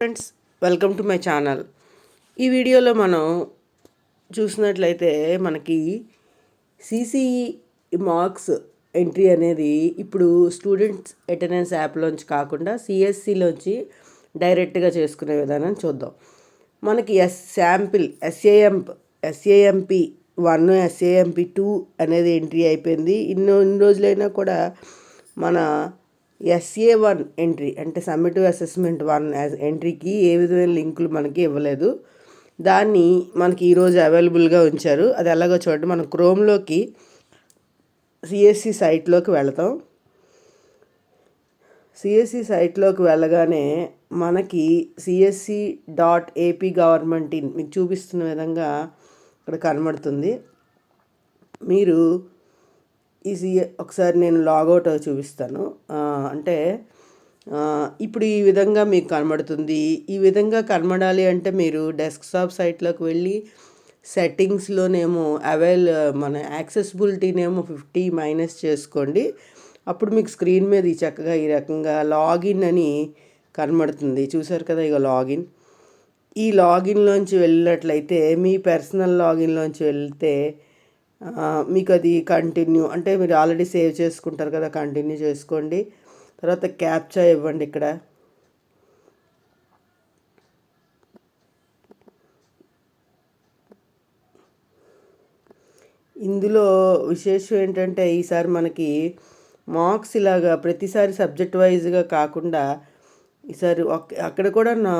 Friends welcome to my channel ఈ వీడియోలో మనం చూసినట్లయితే మనకి సిసిఈ మార్క్స్ ఎంట్రీ అనేది ఇప్పుడు స్టూడెంట్స్ అటెండెన్స్ యాప్లోంచి కాకుండా సిఎస్సిలోంచి డైరెక్ట్గా చేసుకునే విధానం చూద్దాం. మనకి S sample SAM SAMP one SAMP two అనేది ఎంట్రీ అయిపోయింది. ఇన్నో ఇన్ని రోజులైనా కూడా మన ఎస్ఏ వన్ ఎంట్రీ అంటే సమ్మటివ్ అసెస్మెంట్ వన్ ఎంట్రీకి ఏ విధమైన లింకులు మనకి ఇవ్వలేదు. దాన్ని మనకి ఈరోజు అవైలబుల్గా ఉంచారు. అది ఎలాగో చూడండి మనం క్రోమ్లోకి సిఎస్సి సైట్లోకి వెళతాం. సిఎస్సి సైట్లోకి వెళ్ళగానే మనకి CSC dot AP government in మీకు చూపిస్తున్న విధంగా ఇక్కడ కనబడుతుంది. మీరు ఇది ఒకసారి నేను లాగౌట్ చూపిస్తాను. అంటే ఇప్పుడు ఈ విధంగా మీకు కనబడుతుంది. ఈ విధంగా కనబడాలి అంటే మీరు డెస్క్టాప్ సైట్లోకి వెళ్ళి సెట్టింగ్స్లోనేమో అవైల్ మన యాక్సెసిబిలిటీనేమో ఫిఫ్టీ మైనస్ చేసుకోండి. అప్పుడు మీకు స్క్రీన్ మీద ఈ చక్కగా ఈ రకంగా లాగిన్ అని కనబడుతుంది. చూసారు కదా ఇక లాగిన్. ఈ లాగిన్లోంచి వెళ్ళినట్లయితే మీ పర్సనల్ లాగిన్లోంచి వెళ్తే మీకు అది కంటిన్యూ అంటే మీరు ఆల్రెడీ సేవ్ చేసుకుంటారు కదా కంటిన్యూ చేసుకోండి. తర్వాత క్యాప్చా ఇవ్వండి ఇక్కడ. ఇందులో విశేషం ఏంటంటే ఈసారి మనకి మార్క్స్ ఇలాగా ప్రతిసారి సబ్జెక్ట్ వైజ్గా కాకుండా ఈసారి అక్కడ కూడా నా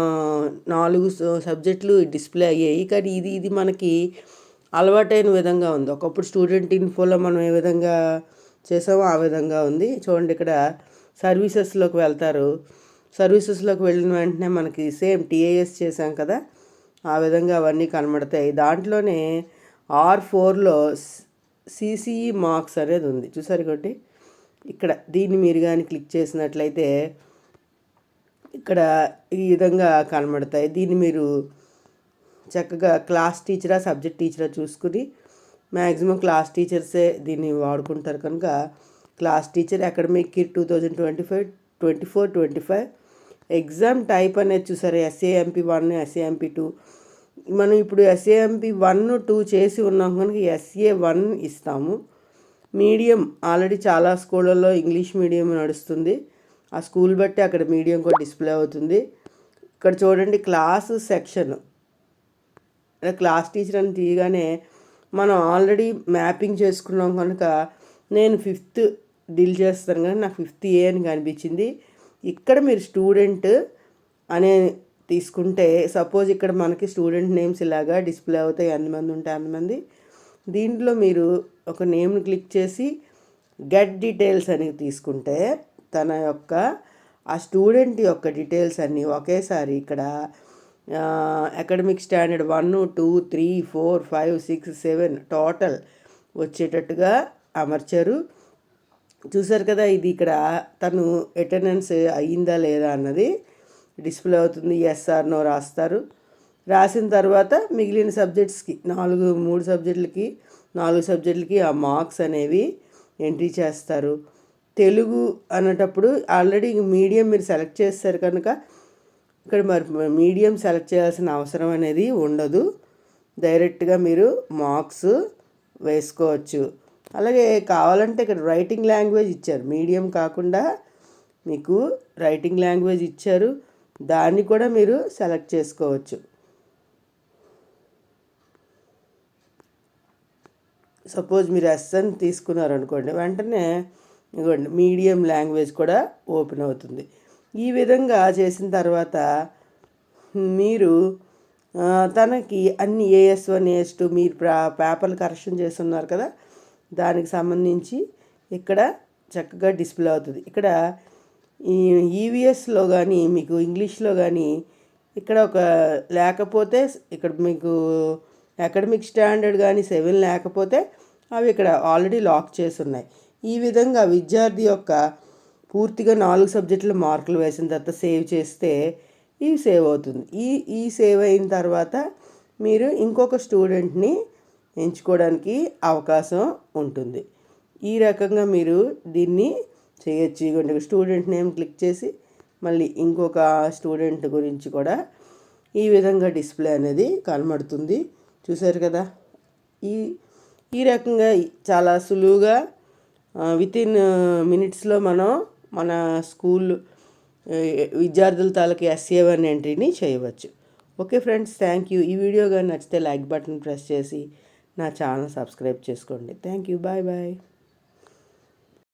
నాలుగు సబ్జెక్టులు డిస్ప్లే అయ్యాయి. కానీ ఇది ఇది మనకి అలవాటైన విధంగా ఉంది. ఒకప్పుడు స్టూడెంట్ ఇన్ఫోలో మనం ఏ విధంగా చేసామో ఆ విధంగా ఉంది. చూడండి ఇక్కడ సర్వీసెస్లోకి వెళ్తారు. సర్వీసెస్లోకి వెళ్ళిన వెంటనే మనకి సేమ్ టీఏఎస్ చేసాం కదా. ఆ విధంగా అవన్నీ కనబడతాయి. దాంట్లోనే ఆర్ ఫోర్లో సిసిఈ మార్క్స్ అనేది ఉంది. చూసారు కాబట్టి ఇక్కడ దీన్ని మీరు కానీ క్లిక్ చేసినట్లయితే ఇక్కడ ఈ విధంగా కనబడతాయి. దీన్ని మీరు చక్కగా క్లాస్ టీచరా సబ్జెక్ట్ టీచరా చూసుకుని మ్యాక్సిమం క్లాస్ టీచర్సే దీన్ని వాడుకుంటారు కనుక class teacher academic year two thousand twenty five twenty four twenty five exam type అనేది చూసారు? ఎస్ఏఎంపీ వన్ ఎస్ఏఎంపీ టూ మనం ఇప్పుడు ఎస్ఏఎంపీ వన్ టూ చేసి ఉన్నాం కనుక ఎస్ఏ వన్ ఇస్తాము. మీడియం ఆల్రెడీ చాలా స్కూళ్ళల్లో ఇంగ్లీష్ మీడియం నడుస్తుంది. ఆ స్కూల్ బట్టి అక్కడ మీడియం కూడా డిస్ప్లే అవుతుంది. ఇక్కడ చూడండి క్లాసు సెక్షన్. క్లాస్ టీచర్ అని తీయగానే మనం ఆల్రెడీ మ్యాపింగ్ చేసుకున్నాం కనుక నేను ఫిఫ్త్ డీల్ చేస్తాను కానీ నాకు ఫిఫ్త్ ఏ అని కనిపించింది. ఇక్కడ మీరు స్టూడెంట్ అనే తీసుకుంటే సపోజ్ ఇక్కడ మనకి స్టూడెంట్ నేమ్స్ ఇలాగా డిస్ప్లే అవుతాయి ఎంతమంది ఉంటే అంతమంది దీంట్లో మీరు ఒక నేమ్ని క్లిక్ చేసి గెట్ డీటెయిల్స్ అని తీసుకుంటే తన యొక్క ఆ స్టూడెంట్ యొక్క డీటెయిల్స్ అన్నీ ఒకేసారి ఇక్కడ academic standard one two three four five six seven total వచ్చేటట్టుగా అమర్చారు. చూసారు కదా ఇది ఇక్కడ తను అటెండెన్స్ అయ్యిందా లేదా అన్నది డిస్ప్లే అవుతుంది. ఎస్ఆర్ నో రాస్తారు. రాసిన తర్వాత మిగిలిన సబ్జెక్ట్స్కి నాలుగు మూడు సబ్జెక్టులకి నాలుగు సబ్జెక్టులకి ఆ మార్క్స్ అనేవి ఎంట్రీ చేస్తారు. తెలుగు అనేటప్పుడు ఆల్రెడీ మీడియం మీరు సెలెక్ట్ చేస్తారు కనుక ఇక్కడ మరి మీడియం సెలెక్ట్ చేయాల్సిన అవసరం అనేది ఉండదు. డైరెక్ట్గా మీరు మార్క్స్ వేసుకోవచ్చు. అలాగే కావాలంటే ఇక్కడ రైటింగ్ లాంగ్వేజ్ ఇచ్చారు. మీడియం కాకుండా మీకు రైటింగ్ లాంగ్వేజ్ ఇచ్చారు. దాన్ని కూడా మీరు సెలెక్ట్ చేసుకోవచ్చు. సపోజ్ మీరు ఎస్ఎన్ తీసుకున్నారనుకోండి వెంటనే ఇదిగోండి మీడియం లాంగ్వేజ్ కూడా ఓపెన్ అవుతుంది. ఈ విధంగా చేసిన తర్వాత మీరు తనకి అన్ని ఏఎస్ వన్ ఏఎస్ టూ మీరు పేపర్లు కరెక్షన్ చేస్తున్నారు కదా దానికి సంబంధించి ఇక్కడ చక్కగా డిస్ప్లే అవుతుంది. ఇక్కడ ఈ ఈవీఎస్లో కానీ మీకు ఇంగ్లీష్లో కానీ ఇక్కడ ఒక లేకపోతే ఇక్కడ మీకు అకాడమిక్ స్టాండర్డ్ కానీ సెవెన్ లేకపోతే అవి ఇక్కడ ఆల్రెడీ లాక్ చేసి ఉన్నాయి. ఈ విధంగా విద్యార్థి యొక్క పూర్తిగా నాలుగు సబ్జెక్టులు మార్కులు వేసిన తర్వాత సేవ్ చేస్తే ఇవి సేవ్ అవుతుంది. ఈ ఈ సేవ్ అయిన తర్వాత మీరు ఇంకొక స్టూడెంట్ని ఎంచుకోవడానికి అవకాశం ఉంటుంది. ఈ రకంగా మీరు దీన్ని చేయొచ్చు. ఇవ్వండి స్టూడెంట్ నేమ్ క్లిక్ చేసి మళ్ళీ ఇంకొక స్టూడెంట్ గురించి కూడా ఈ విధంగా డిస్ప్లే అనేది కనబడుతుంది. చూసారు కదా? ఈ ఈ రకంగా చాలా సులువుగా విత్ ఇన్ మినిట్స్లో మనం మన స్కూల్ విద్యార్థుల తాలూకు ఎస్ఏ వన్ ఎంట్రీని చేయవచ్చు. Okay friends thank you. ఈ వీడియో కానీ నచ్చితే లైక్ బటన్ ప్రెస్ చేసి నా ఛానల్ సబ్స్క్రైబ్ చేసుకోండి. Thank you. Bye bye.